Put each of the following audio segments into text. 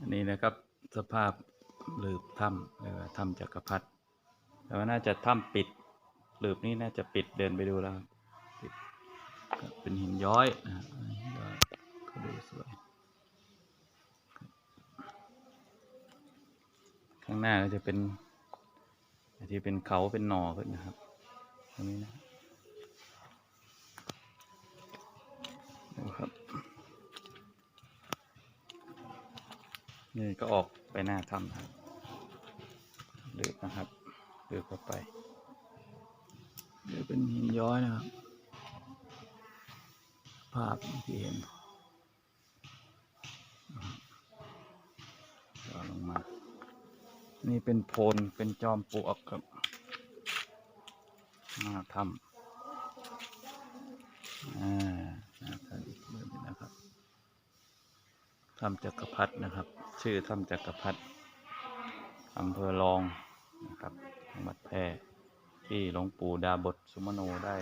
อันนี้นะครับสภาพหลืบถ้ำเรียกว่าถ้ำจักรพรรดิแต่ว่าน่าจะถ้ำปิดหลืบนี้น่าจะปิดเดินไปดูแล้วปิดเป็นหินย้อยนะฮะหินย้อยก็ดูสวย ข้างหน้าก็จะเป็นที่เป็นเขาเป็นหนอขึ้นนะครับตรงนี้นะ นี่ก็ออกไปหน้าถ้ำครับเลือกนะครับเลือกเข้าไปเลือกเป็นหินย้อยนะครับ ภาพที่เห็นก็ลงมา นี่เป็นโพนเป็นจอมปลวกครับหน้าถ้ำอ่าหน้าถ้ำอีกเรื่องหนึงนะครับ ถ้ำจักรพรรดินะครับ ชื่อถ้ำจักรพรรดิอำเภอรองนะครับจังหวัดแพร่ที่หลวงปู่ดาบทสุมโนได้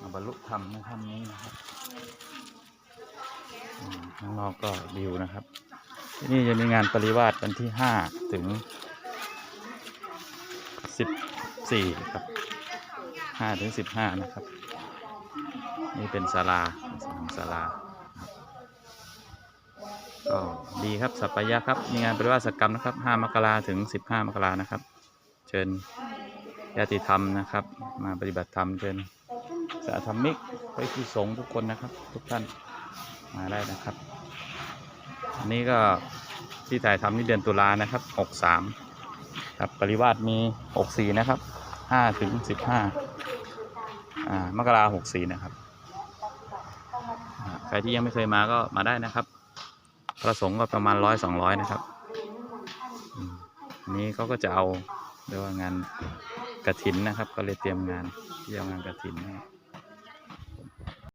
มาบรรลุธรรมในถ้ำนี้นะครับข้างนอกก็วิวนะครับ ที่นี่จะมีงานปริวาสวันที่ห้าถึงสิบสี่ครับห้าถึงสิบห้านะครับ นี่เป็นศาลาสนของศาลา ก็ดีครับสัปปายะครับ มีงานปฏิวัติกรรมนะครับ 5 มกราถึง 15 มกรานะครับ เชิญญาติธรรมนะครับ มาปฏิบัติธรรมเชิญสาธรรมิกไปที่สงฆ์ทุกคนนะครับ ทุกท่านมาได้นะครับ อันนี้ก็ที่ถ่ายทำนี่เดือนตุลานะครับ 63 ครับปริวาสมี 64 นะครับ 5 ถึง 15 อ่ามกรา64 นะครับ ใครที่ยังไม่เคยมาก็มาได้นะครับ ประสงค์ก็ประมาณร้อยสองร้อยนะครับนี้เขาก็จะเอาเรียกว่างานกระถินนะครับ ก็เลยเตรียมงานที่เอางานกระถินนะครับ